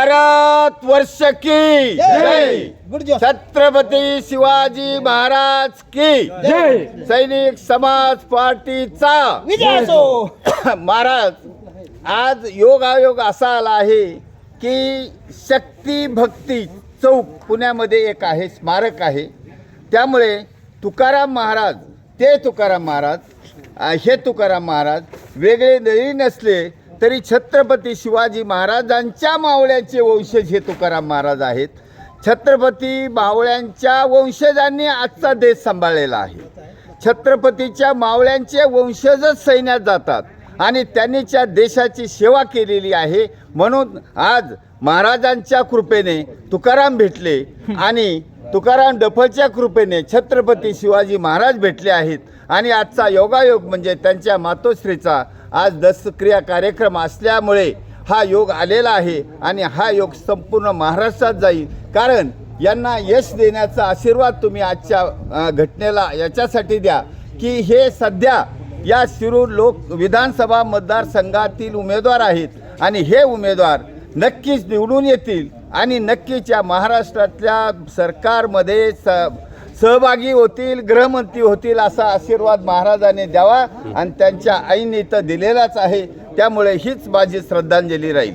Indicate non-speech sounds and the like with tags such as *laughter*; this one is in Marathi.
भारत वर्ष की। जय। जॉब। छत्रपती शिवाजी महाराज की। जय। सैनिक समाज पार्टीचा। *coughs* महाराज आज योग आयोग असा आला आहे की शक्ती भक्ती चौक पुण्यामध्ये एक आहे स्मारक आहे. त्यामुळे तुकाराम महाराज ते तुकाराम महाराज हे तुकाराम महाराज वेगळे जरी नसले तरी छत्रपती शिवाजी महाराजांच्या मावळ्यांचे वंशज हे तुकाराम महाराज आहेत. छत्रपती मावळ्यांच्या वंशजांनी आजचा देश सांभाळलेला आहे. छत्रपतीच्या मावळ्यांचे वंशजच सैन्यात जातात आणि त्यांनी त्या देशाची सेवा केलेली आहे. म्हणून आज महाराजांच्या कृपेने तुकाराम भेटले आणि तुकाराम डफळच्या कृपेने छत्रपती शिवाजी महाराज भेटले आहेत. आणि आजचा योगायोग म्हणजे त्यांच्या मातोश्रीचा आज दसक्रिया कार्यक्रम असल्यामुळे हा योग आलेला आहे आणि हा योग संपूर्ण महाराष्ट्रात जाईल. कारण यांना यश देण्याचा आशीर्वाद तुम्ही आजच्या घटनेला याच्यासाठी द्या की हे सध्या या शिरूर लोक विधानसभा मतदारसंघातील उमेदवार आहेत. आणि हे उमेदवार नक्कीच निवडून येतील. आणि नक्कीच या महाराष्ट्रातल्या सरकारमध्ये स सहभागी होतील गृहमंत्री होतील असा आशीर्वाद महाराजाने द्यावा आणि त्यांच्या आईने तर दिलेलाच आहे. त्यामुळे हीच माझी श्रद्धांजली राहील.